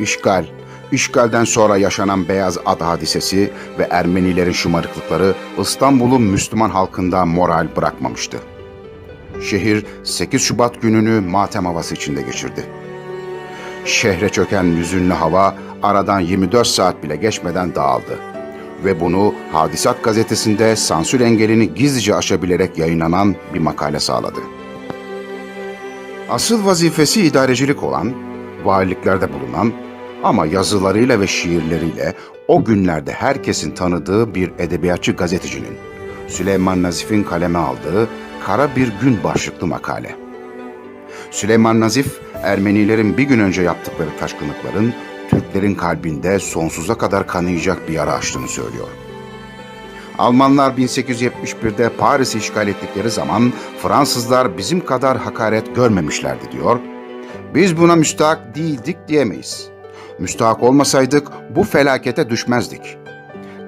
İşgal, işgalden sonra yaşanan Beyaz Ad hadisesi ve Ermenilerin şımarıklıkları İstanbul'un Müslüman halkında moral bırakmamıştı. Şehir 8 Şubat gününü matem havası içinde geçirdi. Şehre çöken hüzünlü hava aradan 24 saat bile geçmeden dağıldı. Ve bunu Hadisat gazetesinde sansür engelini gizlice aşabilerek yayınlanan bir makale sağladı. Asıl vazifesi idarecilik olan, valiliklerde bulunan ama yazılarıyla ve şiirleriyle o günlerde herkesin tanıdığı bir edebiyatçı gazetecinin Süleyman Nazif'in kaleme aldığı Kara Bir Gün başlıklı makale. Süleyman Nazif, Ermenilerin bir gün önce yaptıkları taşkınlıkların Türklerin kalbinde sonsuza kadar kanayacak bir yara açtığını söylüyor. Almanlar 1871'de Paris'i işgal ettikleri zaman Fransızlar bizim kadar hakaret görmemişlerdi diyor. Biz buna müstahak değildik diyemeyiz. Müstahak olmasaydık bu felakete düşmezdik.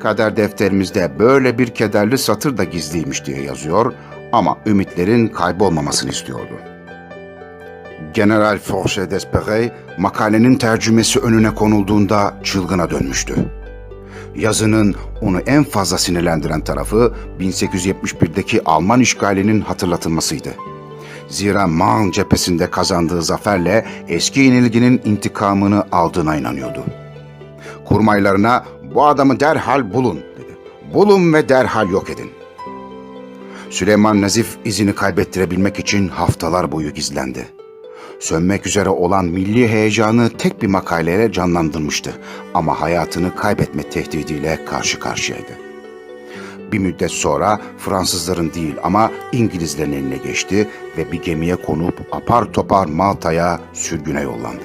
Kader defterimizde böyle bir kederli satır da gizliymiş diye yazıyor ama ümitlerin kaybolmamasını istiyordu. General Force d'Esperet makalenin tercümesi önüne konulduğunda çılgına dönmüştü. Yazının onu en fazla sinirlendiren tarafı 1871'deki Alman işgalinin hatırlatılmasıydı. Zira Marne cephesinde kazandığı zaferle eski yenilginin intikamını aldığına inanıyordu. Kurmaylarına bu adamı derhal bulun dedi. Bulun ve derhal yok edin. Süleyman Nazif izini kaybettirebilmek için haftalar boyu gizlendi. Sönmek üzere olan milli heyecanı tek bir makaleyle canlandırmıştı ama hayatını kaybetme tehdidiyle karşı karşıyaydı. Bir müddet sonra Fransızların değil ama İngilizlerin eline geçti ve bir gemiye konup apar topar Malta'ya sürgüne yollandı.